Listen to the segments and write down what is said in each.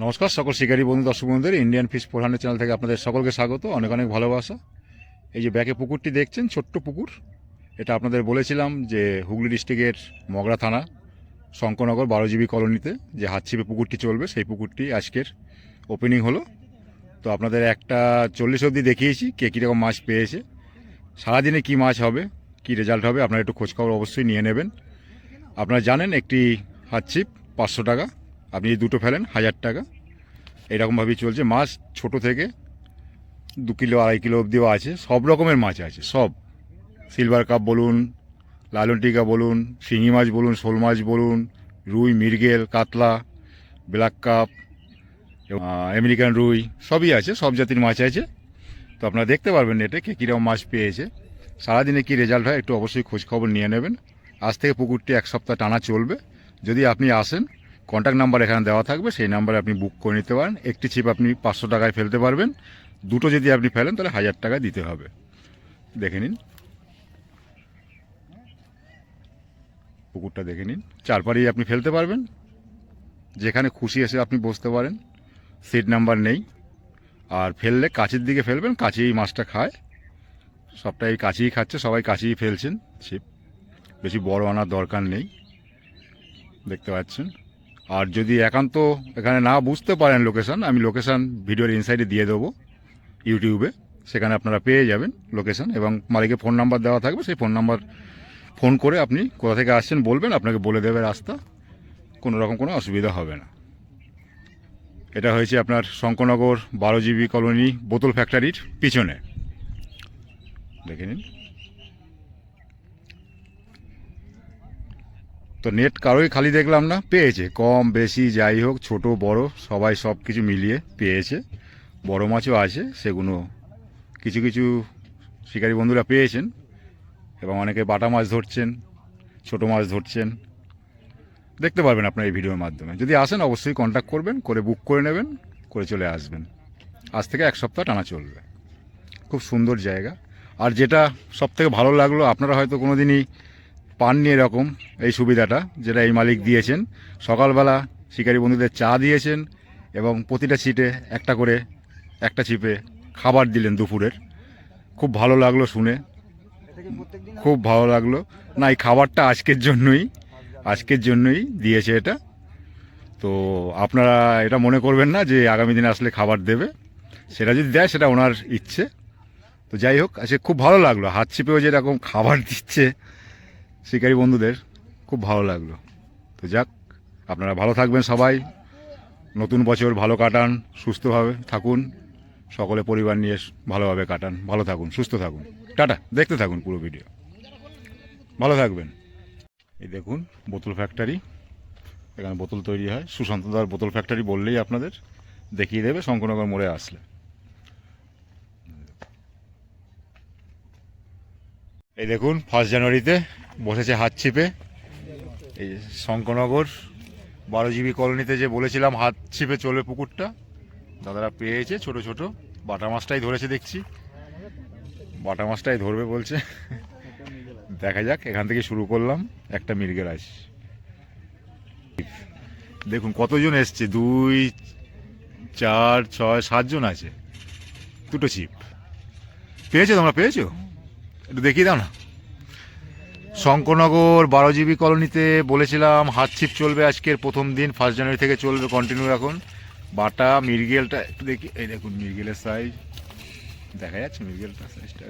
নমস্কার, সকল শিকারী বন্ধু, দর্শক বন্ধুদের ইন্ডিয়ান ফিশ প্রধানের চ্যানেল থেকে আপনাদের সকলকে স্বাগত, অনেক অনেক ভালোবাসা। এই যে ব্যাকে পুকুরটি দেখছেন, ছোট্ট পুকুর, এটা আপনাদের বলেছিলাম যে হুগলি ডিস্ট্রিক্টের মগরা থানা, শঙ্করনগর বারো জিবি কলোনিতে যে হাতছিপে পুকুরটি চলবে, সেই পুকুরটি আজকের ওপেনিং হলো। তো আপনাদের একটা চল্লিশ অবধি দেখিয়েছি, কে কীরকম মাছ পেয়েছে, সারাদিনে কি মাছ হবে, কি রেজাল্ট হবে, আপনারা একটু খোঁজখবর অবশ্যই নিয়ে নেবেন। আপনারা জানেন একটি হাতছিপ পাঁচশো টাকা আপনি যদি দুটো ফেলেন, হাজার টাকা, এরকমভাবেই চলছে। মাছ ছোট থেকে দু কিলো, আড়াই কিলো অবধিও আছে, সব রকমের মাছ আছে, সব। সিলভার কাপ বলুন লালন টিকা বলুন, শিঙি মাছ বলুন, শোল মাছ বলুন, রুই মিরগেল কাতলা, ব্ল্যাক কাপ আমেরিকান রুই, সবই আছে, সব জাতির মাছ আছে। তো আপনারা দেখতে পারবেন নেটে কে কীরকম মাছ পেয়েছে। সারাদিনে কী রেজাল্ট হয়, একটু অবশ্যই খোঁজখবর নিয়ে নেবেন। আজ থেকে পুকুরটি এক সপ্তাহ টানা চলবে। যদি আপনি আসেন কন্ট্যাক্ট নাম্বার এখানে দেওয়া থাকবে, সেই নাম্বারে আপনি বুক করে নিতে পারেন। একটি ছিপ আপনি পাঁচশো টাকায় ফেলতে পারবেন। দুটো যদি আপনি ফেলেন, তাহলে হাজার টাকা দিতে হবে। দেখে নিন। পুকুরটা দেখে নিন। চারপাড়েই আপনি ফেলতে পারবেন। যেখানে খুশি এসে আপনি বসতে পারেন। সিট নাম্বার নেই। আর ফেললে কাছের দিকে ফেলবেন কাছেই মাছটা খায়। সবটাই কাছেই খাচ্ছে, সবাই কাছেই ফেলছেন। ছিপ বেশি বড় আনার দরকার নেই। দেখতে পাচ্ছেন? আর যদি একান্ত এখানে না বুঝতে পারেন লোকেশান, আমি লোকেশান ভিডিওর ইনসাইডে দিয়ে দেবো ইউটিউবে। সেখানে আপনারা পেয়ে যাবেন লোকেশন এবং মালিকের ফোন নাম্বার দেওয়া থাকবে। সেই ফোন নাম্বার ফোন করে আপনি কোথা থেকে আসছেন বলবেন, আপনাকে বলে দেবে রাস্তা। কোনো রকম কোনো অসুবিধা হবে না। এটা হয়েছে আপনার শঙ্করনগর বারো জিবি কলোনি বোতল ফ্যাক্টরির পিছনে। দেখে নিন। তো নেট কারোই খালি দেখলাম না, পেয়েছে। কম, বেশি, যাই হোক, ছোট, বড়, সবাই সব কিছু মিলিয়ে পেয়েছে। বড় মাছও আছে, সেগুলো কিছু কিছু শিকারী বন্ধুরা পেয়েছেন। এবং অনেকে বাটা মাছ ধরছেন, ছোট মাছ ধরছেন। দেখতে পারবেন আপনার এই ভিডিওর মাধ্যমে। যদি আসেন, অবশ্যই কন্ট্যাক্ট করবেন, করে বুক করে নেবেন, করে চলে আসবেন। আজ থেকে এক সপ্তাহ টানা চলবে। খুব সুন্দর জায়গা। আর যেটা সব থেকে ভালো লাগল, আপনারা হয়তো কোনো দিনই পাননি এরকম এই সুবিধাটা যেটা এই মালিক দিয়েছেন। সকালবেলা শিকারী বন্ধুদের চা দিয়েছেন এবং প্রতিটা সিটে একটা করে একটা চিপে খাবার দিলেন দুপুরের। খুব ভালো লাগল শুনে। খুব ভালো লাগল। না, এই খাবারটা আজকের জন্যই আজকের জন্যই দিয়েছে এটা। তো আপনারা এটা মনে করবেন না যে আগামী দিনে আসলে খাবার দেবে। সেটা যদি দেয়, সেটা ওনার ইচ্ছে। তো যাই হোক, আজকে খুব ভালো লাগল। হাত ছিপেও যেরকম খাবার দিচ্ছে শিকারী বন্ধুদের খুব ভালো লাগল। তো যাক, আপনারা ভালো থাকবেন সবাই। নতুন বছর ভালো কাটান, সুস্থভাবে থাকুন। সকলে পরিবার নিয়ে ভালোভাবে কাটান। ভালো থাকুন, সুস্থ থাকুন। টাটা, দেখতে থাকুন পুরো ভিডিও। ভালো থাকবেন। এই দেখুন, বোতল ফ্যাক্টরি। এখানে বোতল তৈরি হয়। সুশান্তদার বোতল ফ্যাক্টরি বললেই আপনাদের দেখিয়ে দেবে, শঙ্করনগর মোড়ে আসলে। এই দেখুন ফার্স্ট জানুয়ারিতে বসেছে হাত ছিপে। এই যে শঙ্করনগর বারো জিবি কলোনিতে যে বলেছিলাম হাত ছিপে চলবে পুকুরটা, দাদারা পেয়েছে ছোট ছোট, বাটা মাছটাই ধরেছে দেখছি। বাটা মাছটাই ধরবে বলছে। দেখা যাক, এখান থেকে শুরু করলাম, একটা মির্গেল আছে দেখুন, কতজন এসছে? দুই, চার, ছয়, সাতজন আছে। দুটো ছিপ। পেয়েছ তোমরা? পেয়েছ? একটু দেখিয়ে দাও না। শঙ্করনগর বারো জিবি কলোনিতে বলেছিলাম, হাত ছিপ চলবে আজকের প্রথম দিন ফার্স্ট জানুয়ারি থেকে চলবে কন্টিনিউ এখন বাটা মির্গেলটা একটু দেখি, এই দেখুন মির্গেলের সাইজ দেখা যাচ্ছে মির্গেলটা সাইজটা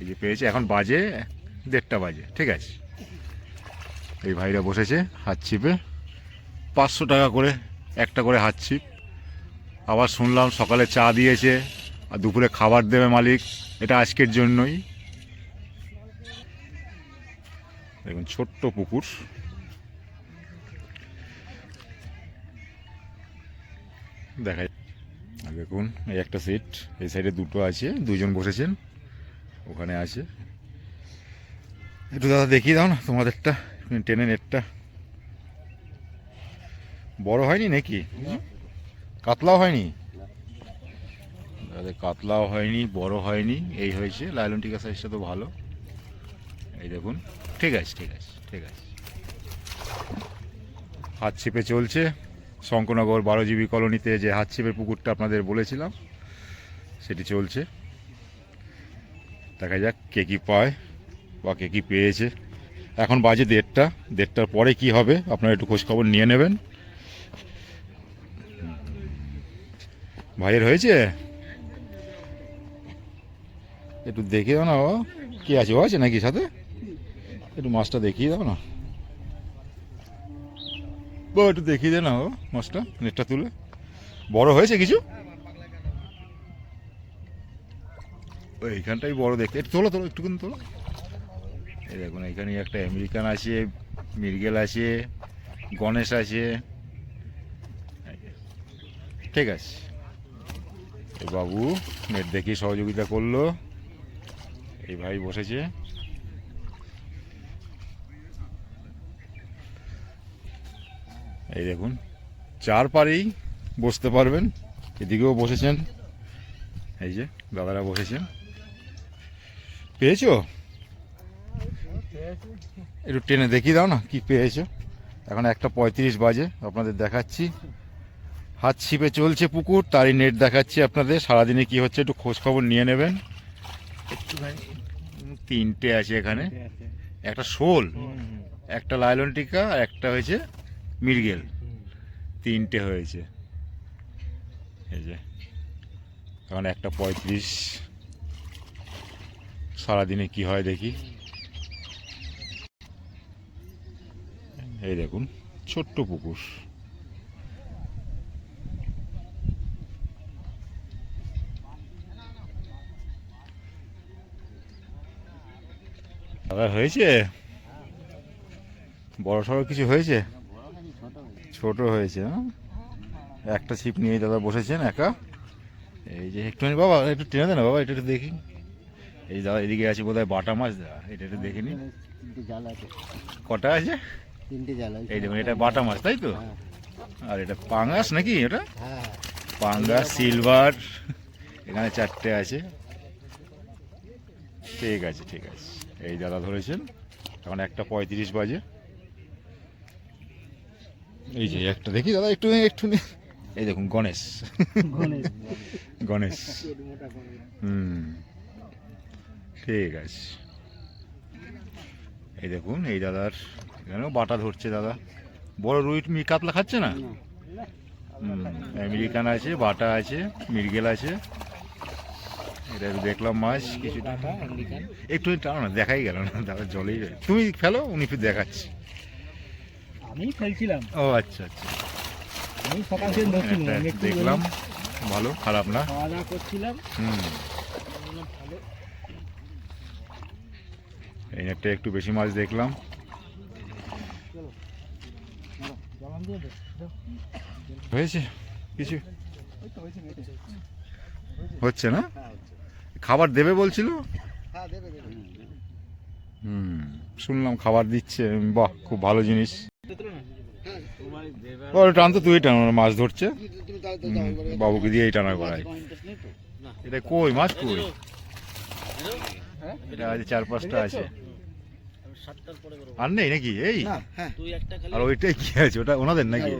এই যে পেয়েছে, এখন বাজে দেড়টা বাজে, ঠিক আছে। এই ভাইরা বসেছে হাত ছিপে। পাঁচশো টাকা করে, একটা করে হাত ছিপ। আবার শুনলাম সকালে চা দিয়েছে, আর দুপুরে খাবার দেবে মালিক। এটা আজকের জন্যই। দেখুন ছোট্ট পুকুর। দেখা দেখুন এই একটা সিট এই সাইডে দুটো আছে দুজন বসেছেন ওখানে আছে। একটু দাদা দেখিয়ে দাও না তোমাদেরটা টেনে নেটটা বড় হয়নি নাকি? কাতলাও হয়নি? দাদা কাতলাও হয়নি বড় হয়নি। এই হয়েছে। লাইলন টিকা সাইজটা তো ভালো। এই দেখুন। ঠিক আছে ঠিক আছে ঠিক আছে। হাত ছিপে চলছে। শঙ্করনগর বারো জিবি কলোনিতে যে হাত ছিপের পুকুরটা আপনাদের বলেছিলাম, সেটি চলছে। দেখা যাক কে কী পায় বা কে কী পেয়েছে। এখন বাজে দেড়টা। দেড়টার পরে কি হবে, আপনারা একটু খোঁজখবর নিয়ে নেবেন। ভাইয়ের হয়েছে? একটু দেখে দাও না ও কি আছে? ও আছে নাকি সাথে? একটু মাছটা দেখিয়ে দাও না। ও একটু দেখিয়ে দে না ও মাছটা, নেটটা তুলে। বড় হয়েছে কিছু? এইখানটাই বড় দেখতে। একটু তোলো তোলো, একটুখানি তোলো। এই দেখুন এখানে একটা আমেরিকান আছে, মির্গেল আছে, গণেশ আছে। ঠিক আছে। বাবু, নেট দেখি সহযোগিতা করল। এই ভাই বসেছে। এই দেখুন, চার পারেই বসতে পারবেন। এদিকেও বসেছেন। এই যে, দাদারা বসেছেন। পেয়েছ? একটু টেনে দেখিয়ে দাও না, কি পেয়েছ? এখন একটা পঁয়ত্রিশ বাজে, আপনাদের দেখাচ্ছি। হাত ছিপে চলছে পুকুর, তারই নেট দেখাচ্ছি আপনাদের। সারাদিনে কি হচ্ছে একটু খোঁজ খবর নিয়ে নেবেন। একটুখানি তিনটে আছে এখানে। একটা শোল একটা লাইলন টিকা আর একটা হয়েছে মির্গেল তিনটে হয়েছে। এই যে এখন একটা পঁয়ত্রিশ। সারাদিনে কি হয় দেখি। এই দেখুন ছোট্ট পুকুর। দাদা হয়েছে? বড় সড়ো কিছু হয়েছে? ছোট হয়েছে হ্যাঁ? একটা ছিপ নিয়ে দাদা বসেছেন একা। এই যে একটুখানি বাবা একটু টেনে দেন বাবা এটা একটু দেখি। এই দাদা এদিকে আছে বোধহয় বাটা মাছ দাদা এটা একটু দেখে নি তিনটে জাল আছে। কটা আছে? তিনটে এই দেখুন এটা বাটা মাছ তাই তো? হ্যাঁ। আর এটা পাঙ্গাস নাকি এটা হ্যাঁ। পাঙ্গাস সিলভার এখানে চারটে আছে। ঠিক আছে ঠিক আছে। এই দাদা ধরেছেন এখন একটা পঁয়ত্রিশ বাজে। এই যে একটা দেখি দাদা একটু একটু এই দেখুন গণেশ। গণেশ। হুম ঠিক আছে। এই দেখুন এই দাদার এখানেও বাটা ধরছে দাদা। বড় রুই মি কাতলা খাচ্ছে না? হুম, আমেরিকান আছে বাটা আছে মির্গেল আছে। এটা দেখলাম মাছ কিছুটা। একটু টানো না দেখাই গেল না দাদা জলেই তুমি ফেলো উনি দেখাচ্ছি। আমি ফেলছিলাম। ও আচ্ছা আচ্ছা। আমি সকাল থেকে দেখলাম ভালো খারাপ না? খাওয়া দাওয়া করছিলাম। হুম। এই একটা একটু বেশি মাছ দেখলাম। হয়েছে? কিছু? হচ্ছে না? হ্যাঁ খাবার দেবে বলছিল? হ্যাঁ হুম শুনলাম খাবার দিচ্ছে বাহ খুব ভালো জিনিস। ও টান তো তুই টান মাছ ধরছে। বাবুকে দিয়ে এই টানা করাই এটা কই মাছ কই? এটা আছে চার পাঁচটা আছে। আর নেই নাকি? এই? হ্যাঁ। আর ওইটাই কি আছে? ওটা ওনাদের নাকি?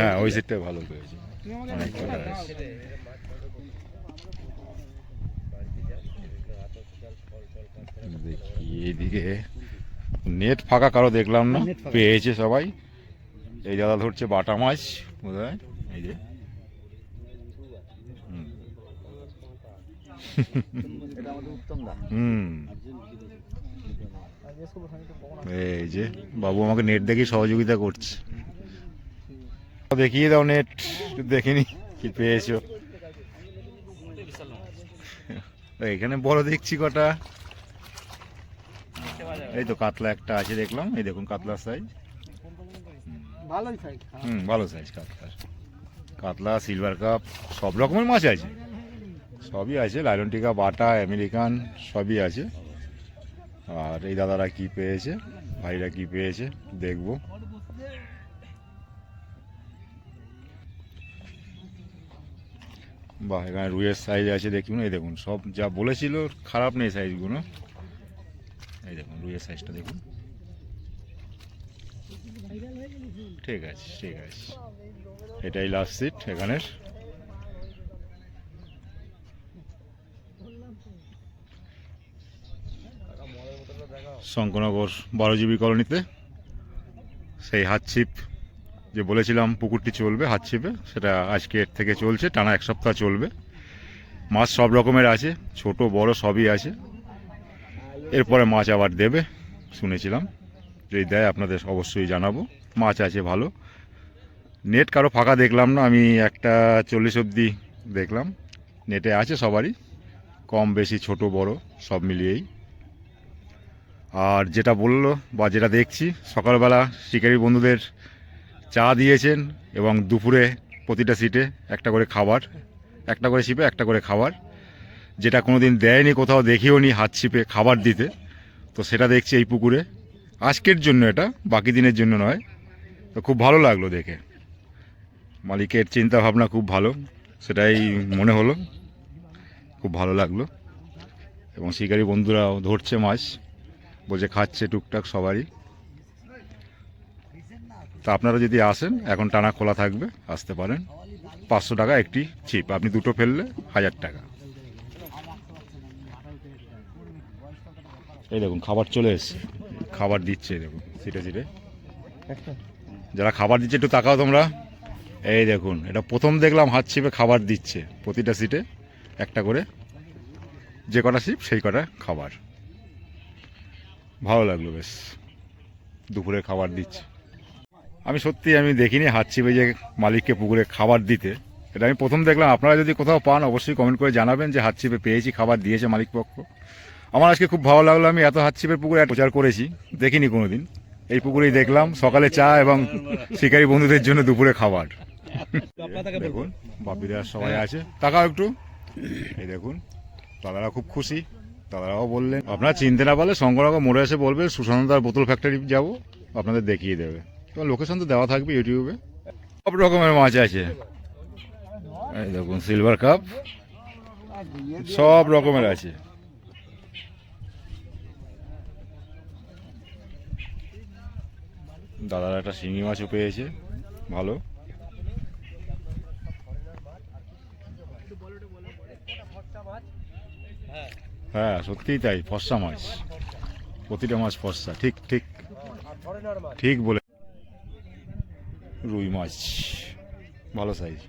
হ্যাঁ ওই সেটটা ভালো আছে দেখি এইদিকে নেট ফাঁকা কারও দেখলাম না পেয়েছে সবাই। এই দাদা ধরছে বাটা মাছ বোধ এই যে। এই যে বাবু আমাকে নেট দেখে সহযোগিতা করছে। দেখিয়ে দাও নেট একটু দেখে নি কি পেয়েছ এখানে বড় দেখছি কটা। এই তো কাতলা একটা আছে দেখলাম। এই দেখুন কাতলার সাইজ হুম। ভালো সাইজ কাতলার কাতলা। সিলভার কাপ সব রকমের মাছ আছে। সবই আছে লাইলন টিকা বাটা আমেরিকান সবই আছে। আর এই দাদারা কি পেয়েছে? ভাইরা কি পেয়েছে? দেখব। বাহ, এখানে রুইয়ের সাইজ আছে দেখুন এই দেখুন, সব যা বলেছিল, খারাপ নেই সাইজগুলো এই দেখুন, রুইয়ের সাইজটা দেখুন। ঠিক আছে ঠিক আছে। এটাই লাস্ট সিট এখানের। শঙ্করনগর বারো জিবি কলোনিতে, সেই হাতছিপ যে বলেছিলাম পুকুরটি চলবে, হাত ছিপে সেটা আজকের থেকে চলছে, টানা এক সপ্তাহ চলবে। মাছ সব রকমের আছে, ছোট, বড়, সবই আছে। এরপরে মাছ আবার দেবে, শুনেছিলাম। যদি দেয়, আপনাদের অবশ্যই জানাব। মাছ আছে ভালো। নেট কারও ফাঁকা দেখলাম না, আমি একটা চল্লিশ অবধি দেখলাম। নেটে আছে সবারই, কম, বেশি, ছোট, বড়, সব মিলিয়েই। আর যেটা বলল বা যেটা দেখছি, সকালবেলা শিকারি বন্ধুদের চা দিয়েছেন এবং দুপুরে প্রতিটা সিটে একটা করে খাবার, একটা করে ছিপে একটা করে খাবার, যেটা কোনো দিন দেয়নি কোথাও, দেখিও নি হাত ছিপে খাবার দিতে। তো সেটা দেখছি এই পুকুরে। আজকের জন্য এটা, বাকি দিনের জন্য নয়। তো খুব ভালো লাগল দেখে। মালিকের চিন্তা ভাবনা খুব ভালো, সেটাই মনে হলো। খুব ভালো লাগল। এবং শিকারী বন্ধুরাও ধরছে মাছ বলছে খাচ্ছে টুকটাক সবারই। তা আপনারা যদি আসেন, এখন টানা খোলা থাকবে, আসতে পারেন। পাঁচশো টাকা একটি ছিপ আপনি দুটো ফেললে হাজার টাকা। এই দেখুন, খাবার চলে এসছে। খাবার দিচ্ছে দেখুন সিটে সিটে যারা খাবার দিচ্ছে, একটু তাকাও তোমরা। এই দেখুন, এটা প্রথম দেখলাম হাত ছিপে খাবার দিচ্ছে, প্রতিটা সিটে একটা করে। যে কটা ছিপ সেই কটা খাবার। ভালো লাগল, বেশ। দুপুরে খাবার দিচ্ছে। আমি সত্যি আমি দেখিনি হাত যে মালিককে পুকুরে খাবার দিতে। এটা আমি প্রথম দেখলাম। আপনারা যদি কোথাও পান, অবশ্যই কমেন্ট করে জানাবেন যে হাত ছিপে পেয়েছি, খাবার দিয়েছে মালিক পক্ষ আমার আজকে খুব ভালো লাগল, আমি এত হাত ছিপের পুকুরে প্রচার করেছি, দেখিনি কোনো দিন এই পুকুরেই দেখলাম, সকালে চা এবং শিকারী বন্ধুদের জন্য দুপুরে খাবার। দেখুন, বাপিরা সবাই আছে। তাকাও একটু। এই দেখুন, দাদারা খুব খুশি। দাদারাও বললেন, আপনারা চিনতে না পারলে শঙ্করনগর মোড়ে এসে বলবে সুশান্তদার বোতল ফ্যাক্টরি যাব, আপনাদের দেখিয়ে দেবে। তো লোকেশন তো দেওয়া থাকবে ইউটিউবে সব রকমের মাছ আছে। এই দেখুন সিলভার কাপ সব রকমের আছে। দাদার একটা শিঙি মাছও পেয়েছে, ভালো। হ্যাঁ সত্যিই তাই, ফর্সা মাছ। প্রতিটা মাছ ফর্সা, ঠিক ঠিক। ঠিক বলে রুই মাছ। ভালো সাইজ